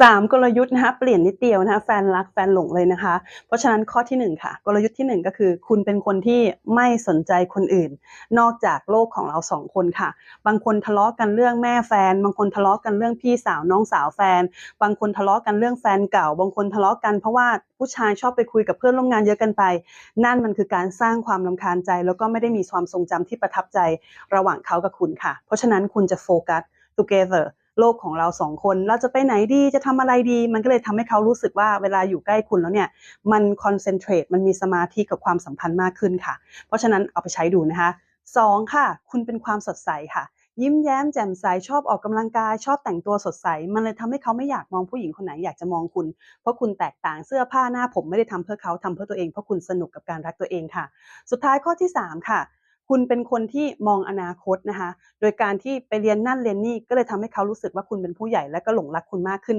3 กลยุทธ์นะคะเปลี่ยนนิดเดียวนะคะแฟนรักแฟนหลงเลยนะคะ เพราะฉะนั้นข้อทีหนึ่1 ค่ะ กลยุทธ์ที่ 1 ก็คือ คุณเป็นคนที่ไม่สนใจคนอื่น นอกจากโลกของเราสองคนค่ะ บางคนทะเลาะกันเรื่องแม่แฟน บางคนทะเลาะกันเรื่องพี่สาวน้องสาวแฟน บางคนทะเลาะกันเรื่องแฟนเก่า บางคนทะเลาะกันเพราะว่าผู้ชายชอบไปคุยกับเพื่อนร่วมงานเยอะกันไป นั่นมันคือการสร้างความลำคาญใจ แล้วก็ไม่ได้มีความทรงจำที่ประทับใจระหว่างเขากับคุณค่ะ เพราะฉะนั้นคุณจะโฟกัส together โลกของเราสองคน เราจะไปไหนดีจะทำอะไรดี มันก็เลยทำให้เขารู้สึกว่าเวลาอยู่ใกล้คุณแล้วเนี่ย มันคอนเซนเทรตมันมีสมาธิกับความสัมพันธ์มากขึ้นค่ะ เพราะฉะนั้นเอาไปใช้ดูนะคะ2ค่ะ คุณเป็นความสดใสค่ะยิ้มแย้มแจ่มใสชอบออกกำลังกาย ชอบแต่งตัวสดใส มันเลยทำให้เขาไม่อยากมองผู้หญิงคนไหนอยากจะมองคุณ เพราะคุณแตกต่างเสื้อผ้าหน้าผมไม่ได้ทำเพื่อเขาทำเพื่อตัวเองเพราะคุณสนุกกับการรักตัวเองค่ะ สุดท้ายข้อที่ 3 ค่ะ คุณเป็นคนที่มองอนาคตนะคะ โดยการที่ไปเรียนนั่นเรียนนี่ก็เลยทำให้เขารู้สึกว่าคุณเป็นผู้ใหญ่และก็หลงรักคุณมากขึ้น